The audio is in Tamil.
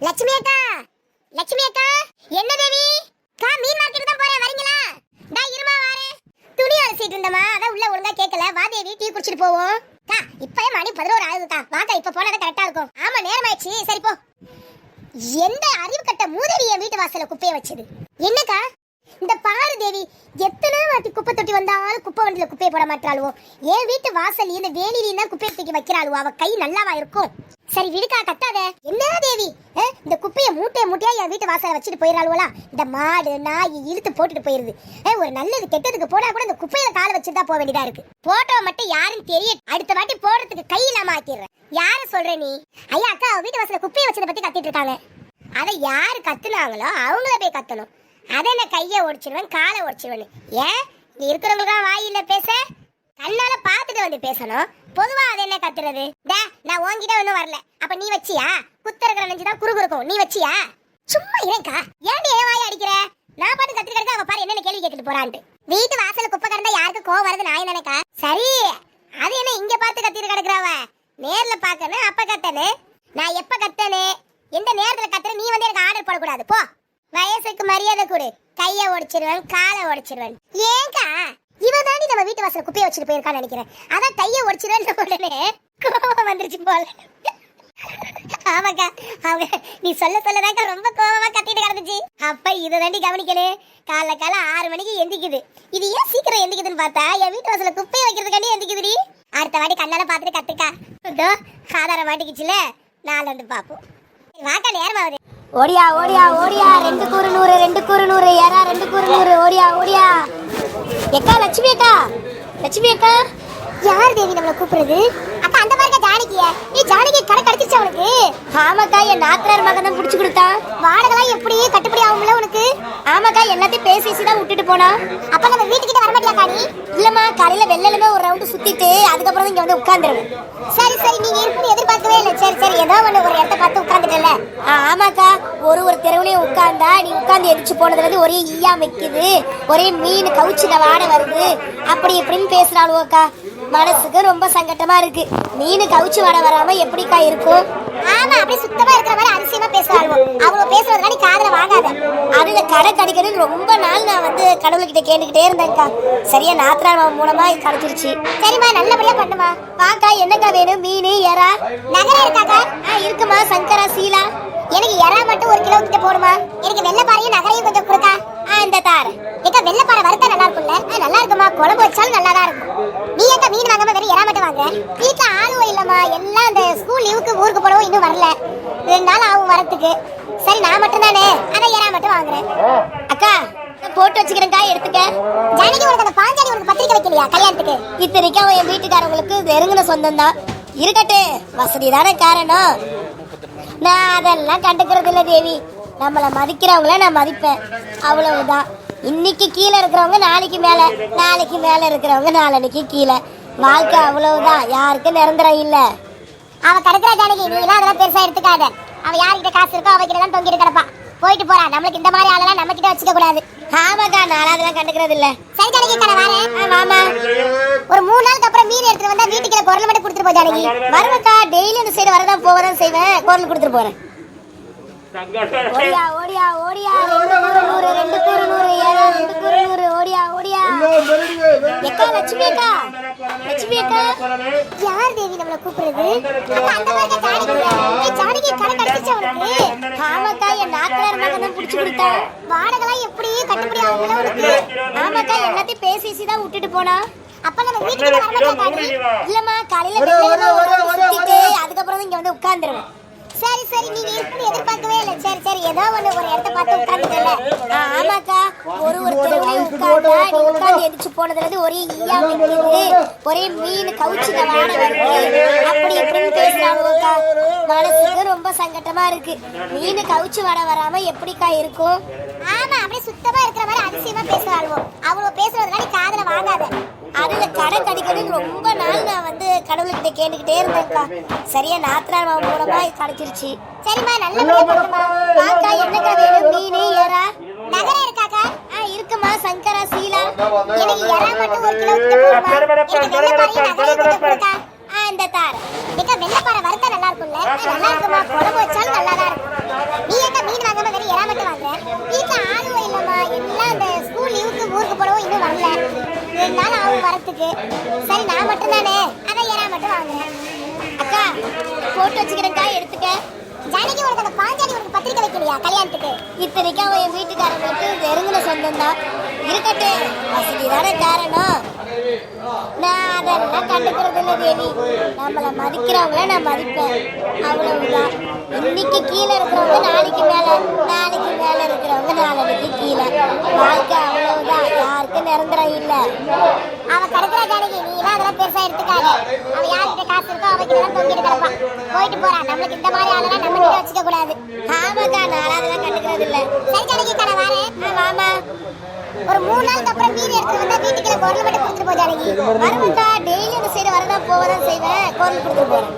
லட்சுமி அக்கா லட்சுமி அக்கா என்ன தேவி? கா மீன் மார்க்கெட் தான் போறேன் வரீங்களா? டா இருமா வாரு. துணி அலசிட்டு இருந்தமா அதான் உள்ள ஒழுங்கா கேட்கல வா தேவி டீ குடிச்சிட்டு போவோம். கா இப்பவே மணி பதினோரு ஆகுதுக்கா. வாக்கா இப்ப போனா கரெக்டா இருக்கும். ஆமா நேரம் ஆயிடுச்சு சரி போ. எந்த அறிவு கட்ட மூதேவி என் வீட்டு வாசல்ல குப்பையை வச்சது? என்னக்கா? இந்த பாரு தேவி எத்தனை வாட்டி குப்பை தொட்டி வந்தாலும் குப்பை வண்டியில குப்பையை போட மாட்டாளுவோ? என் வீட்டு வாசல் இந்த வேலியில தான் குப்பையை தூக்கி வைக்கிறாளுவோ? அவ கை நல்லாவா இருக்கும்? சரி விடுக்கா கத்தாத. என்ன தேவி? இந்த குப்பையை மூட்டையை மூட்டையா என் வீட்டு வாசல வச்சுட்டு போயிடறாளுவலா இந்த மாடு நாய் இழுத்து போட்டுட்டு போயிருது. ஒரு நல்லது கெட்டதுக்கு போனா கூட இந்த குப்பையில காலை வச்சுதான் போக வேண்டியதா இருக்கு. போட்டோ மட்டும் யாரும் தெரிய அடுத்த வாட்டி போடுறதுக்கு கை இல்லாம ஆக்கிடுறேன். யார சொல்ற நீ? ஐயா அக்கா வீட்டு வாசல குப்பையை வச்சதை பத்தி கத்திட்டு இருக்காங்க. அதை யாரு கத்துனாங்களோ அவங்கள போய் கத்தணும். அதை நான் கையை ஒடிச்சிருவேன் காலை ஒடிச்சிருவேன் ஏன்? இங்க இருக்கிறவங்களுக்கு வாய் இல்ல பேச? கண்ணால பார்த்துட்டு வந்து பேசணும். பொதுவா அதை என்ன கத்துறது? டே நான் உன்கிட்ட ஒன்றும் வரல. அப்ப நீ வச்சியா? குத்த இருக்கிற நெஞ்சு தான் குறுகு இருக்கும். நீ வச்சியா? சும்மா ஏன்க்கா ஏன்டி ஏன் வாய் அடிக்கிற? நான் பாட்டு கத்து கிடக்க அவ பாரு என்னென்ன கேள்வி கேட்டுட்டு போறான்ட்டு. வீட்டு வாசல குப்பை கிடந்தா யாருக்கு கோவம் வருது நான் நினைக்கா சரி அது என்ன இங்க பார்த்து கத்திட்டு கிடக்குறாவ நேர்ல பாக்கணும் அப்ப கத்தனு நான் எப்ப கத்தனு எந்த நேரத்துல கத்துற நீ வந்து எனக்கு ஆர்டர் போடக்கூடாது. போ. வயசுக்கு மரியாதை கொடு. கைய உடைச்சிருவன் காலை உடைச்சிருவன். ஏங்கா இவ தாண்டி நம்ம வீட்டு வாசல குப்பையை வச்சுட்டு போயிருக்கான்னு நினைக்கிறேன். அதான் கைய ஒடிச்சிருவேன் உடனே கோபம் வந்துருச்சு போல. ஆமாக்கா அவங்க நீ சொல்ல சொல்லதாக்கா ரொம்ப கோபமா கத்திட்டு கிடந்துச்சு. அப்ப இதை தாண்டி கவனிக்கணும் காலைல காலை ஆறு மணிக்கு எந்திக்குது. இது ஏன் சீக்கிரம் எந்திக்குதுன்னு பார்த்தா என் வீட்டு வாசல குப்பையை வைக்கிறதுக்காண்டி எந்திக்குதுடி. அடுத்த வாட்டி கண்ணால பாத்துட்டு கத்துக்கா. இதோ ஆதாரம் மாட்டிக்கிச்சுல. நாலு வந்து பார்ப்போம் வாக்கா நேரம் ஆகுது ஓடியா ஓடியா ஓடியா. ரெண்டு கூறு நூறு ரெண்டு கூறு நூறு. யாரா ரெண்டு கூறு நூறு. ஓடியா ஓடியா. எக்கா லட்சுமி அக்கா. லட்சுமி அக்கா. யார் தேவி நம்மள கூப்பிடுறது? அக்கா அந்த மாதிரி ஜானகிய? நீ ஜானகி கடை கிடைச்சிருச்சா உனக்கு? ஆமாக்கா என் நாத்தனார் மகன் தான் பிடிச்சி கொடுத்தான் வாடகைலாம் எப்படி கட்டுப்படி ஆகும்ல உனக்கு? ஆமாக்கா எல்லாத்தையும் பேசி தான் விட்டுட்டு போனா. அப்ப நம்ம வீட்டுக்கிட்ட வர மாட்டியா காணி இல்லம்மா காலையில வெள்ளலுமே ஒரு ரவுண்டு சுத்திட்டு அதுக்கப்புறம் இங்க வந்து உட்காந்துருவேன். சரி சரி நீங்க இருக்குன்னு எதிர்பார்க்கவே இல்லை. சரி சரி ஏதோ ஒண்ணு ஒரு இடத்த பார்த்து உட்காந்துட்டல ஆமாக்கா. ஒரு ஒரு தெருவுலையும் உட்காந்தா நீ உட்காந்து எரிச்சு போனதுல இருந்து ஒரே ஈயா வைக்குது ஒரே மீன் கவுச்சில வாட வருது. அப்படி இப்படின்னு பேசுறாளுவோக்கா. மனசுக்கு ரொம்ப சங்கட்டமா இருக்கு. மீன் கவுச்சி வாட வராம எப்படிக்கா இருக்கும்? ஆமா அப்படியே சுத்தமா இருக்கிற மாதிரி அதிசயமா பேசுறாங்க அவங்க பேசுறதுனால நீ காதல வாங்காத. அதுல கடை கிடைக்கணும்னு ரொம்ப நாள் நான் வந்து கடவுள்கிட்ட கேட்டுக்கிட்டே இருந்தேன்க்கா. சரியா நாத்ரா மூலமா கிடைச்சிருச்சு. சரிம்மா நல்லபடியா பண்ணுமா. வாக்கா என்னக்கா வேணும்? மீன் எறா? நகரம் இருக்காக்கா? ஆ இருக்குமா சங்கரா சீலா? எனக்கு எறா மட்டும் ஒரு கிலோ கிட்ட போடுமா. எனக்கு வெள்ளைப்பாறையும் நகரையும் கொஞ்சம் கொடுக்கா ஆ இந்த தார் ஏக்கா வெள்ளைப்பாறை வறுத்தா நல்லா இருக்கும்ல ஆ, நல்லா இருக்குமா குழம்பு வச்சாலும் நல்லா தான் இருக்கும் நீ ஏக்கா மீன் வாங்காம வெறும் எறா மட்டும் வாங்க வீட்டுல ஆளுவோ இல்லம்மா எல்லாம் அந்த ஸ்கூல் லீவுக்கு ஊருக்கு போனவும் இன்னும் வரல. ரெண்டு நாள் ஆகும் வரத்துக்கு. சரி நான் மட்டும் தானே அதான் ஏறா மட்டும் வாங்குறேன்? அக்கா போட்டு வச்சுக்கிறேன்க்கா எடுத்துக்க. ஜானகி உனக்கு அந்த பாஞ்சாலி உனக்கு பத்திரிக்கை வைக்கலையா கல்யாணத்துக்கு? இத்தனைக்கும் அவன் என் வீட்டுக்காரவங்களுக்கு நெருங்கின சொந்தம் தான் இருக்கட்டு வசதி தானே காரணம். நான் அதெல்லாம் கண்டுக்கிறது இல்லை தேவி. நம்மளை மதிக்கிறவங்கள நான் மதிப்பேன். அவ்வளவுதான். இன்னைக்கு கீழே இருக்கிறவங்க நாளைக்கு மேலே. நாளைக்கு மேலே இருக்கிறவங்க நாளன்னைக்கு கீழே. வாழ்க்கை அவ்வளவுதான். யாருக்கும் நிரந்தரம் இல்லை. அவ கிடக்குறா ஜானகி நீ எல்லாம் அதெல்லாம் பெருசா எடுத்துக்காத. அவ யார்கிட்ட காசு இருக்கோ அவ கிட்ட தான் தொங்கிட்டு கிடப்பா போயிட்டு போறா. நம்மளுக்கு இந்த மாதிரி ஆளெல்லாம் நம்ம கிட்ட வச்சுக்க கூடாது. ஆமாக்கா நானும் அதெல்லாம் கண்டுக்கிறது இல்ல. சரி ஜானகி கடை வரேன் ஆ, மாமா. ஒரு மூணு நாளுக்கு அப்புறம் மீன் எடுத்துட்டு வந்தா வீட்டுக்கு குரல் மட்டும் கொடுத்துட்டு போ ஜானகி. வருவேக்கா டெய்லி இந்த சைடு வரதான் போவதான் செய்வேன். குரல் கொடுத்துட்டு போறேன். ஓடியா ஓடியா ஓடியா. ரெண்டு கூறு நூறு ரெண்டு கூறு நூறு ஏழா ரெண்டு கூறு நூறு. ஓடியா ஓடியா. எக்கா லட்சுமி அக்கா. லட்சுமி அக்கா யார் தேவி நம்மள கூப்பிடுறது? ஜானகி கடை கிடைச்சிச்சா உனக்கு ஆமாக்கா என் நாத்தனார் மகன் தான் பிடிச்சி கொடுத்தான் வாடகைலாம் எப்படி கட்டுப்படி ஆகும்ல உனக்கு? ஆமாக்கா எல்லாத்தையும் பேசி தான் விட்டுட்டு போனா. அப்ப நம்ம வீட்டுக்கு வர மாட்டியா காணி இல்லம்மா காலையில சுத்திட்டு அதுக்கப்புறம் இங்க வந்து உட்கார்ந்துருவேன் சரி சரி நீங்க இருக்குன்னு எதிர்பார்க்கவே இல்லை. சரி சரி ஏதோ ஒண்ணு ஒரு இடத்த பார்த்து உட்காந்துட்டல ஆமாக்கா ஒரு ஒரு தெருவுலையும் உட்கார்ந்தா நீ உட்கார்ந்து எந்திரிச்சு போனதுல இருந்து ஒரே ஈயா வைக்குது ஒரே மீன் கவுச்சு வாட வருது. அப்படி இப்படின்னு பேசுறாங்கக்கா மனசுக்கு ரொம்ப சங்கட்டமா இருக்கு. மீன் கவுச்சு வாட வராம எப்படிக்கா இருக்கும்? ஆமா அப்படியே சுத்தமா இருக்கிற மாதிரி அதிசயமா பேசுறாளுவோ. அவங்க பேசுறதுனால காதல வாங்காத. அதுல கடை கிடைக்கணும்னு ரொம்ப நாள் நான் வந்து கடவுள்கிட்ட கேட்டுக்கிட்டே இருந்தேன்க்கா சரியா நாத்தனார் மாமா மூலமா கிடைச்சிருச்சு சரிம்மா பண்ணுமா வாக்கா என்னக்கா வேணும் மீன் ஏறா நகரம் இருக்காக்கா ஆ இருக்குமா சங்கரா சீலா எனக்கு எறா மட்டும் ஒரு கிலோ கொடுக்கா ஆ இந்த தார் ஏக்கா வெள்ளைப்பாறை வறுத்தா நல்லா இருக்கும்ல நல்லா இருக்குமா குழம்பு வச்சாலும் நல்லா தான் இருக்கும் கல்யாணத்துக்கு சரி நான் மட்டும் தானே அதை ஏறா மட்டும் வாங்குறேன்? அக்கா போட்டு வச்சுக்கிறேன்க்கா எடுத்துக்க. ஜானகி உனக்கு அந்த பாஞ்சாலி உனக்கு பத்திரிக்கை வைக்கலையா கல்யாணத்துக்கு? இத்தனைக்கும் அவன் என் வீட்டுக்காரங்களுக்கு நெருங்கின சொந்தம் தான். இருக்கட்டும் வசதி தானே காரணம். நான் அதெல்லாம் கண்டுக்கிறது இல்லை தேவி? நம்மளை மதிக்கிறவங்கள நான் மதிப்பேன். அவ்வளவுதான். இன்னைக்கு கீழே இருக்கிறவங்க நாளைக்கு மேலே. நாளைக்கு மேலே இருக்கிறவங்க நாளைக்கு கீழே. வாழ்க்கை அவ்வளோ யாருக்கும் நிரந்தரம் இல்லை. அவ கிடக்குற ஜானகி நீ எல்லாம் அதெல்லாம் பெருசா எடுத்துக்காத. அவ யார்கிட்ட காசு இருக்கோ அவகிட்ட தான் தொங்கிட்டு கிடப்பான். போயிட்டு போறான். நம்மளுக்கு இந்த மாதிரி ஆளெல்லாம் நம்ம கிட்ட வச்சுக்க கூடாது. ஆமாக்கா நான் அதெல்லாம் கண்டுக்கிறது இல்லை. சரி ஜானகி கடை வாரேன் வாமா. ஒரு மூணு நாளுக்கு அப்புறம் மீதி எடுத்து வந்தா வீட்டுக்கு பொருள் மட்டும் கொடுத்துட்டு போ ஜானகி. வருவக்கா டெய்லி அந்த சைடு வரதான் போவதான் செய்வேன். கோவில் கொடுத்துட்டு போறேன்.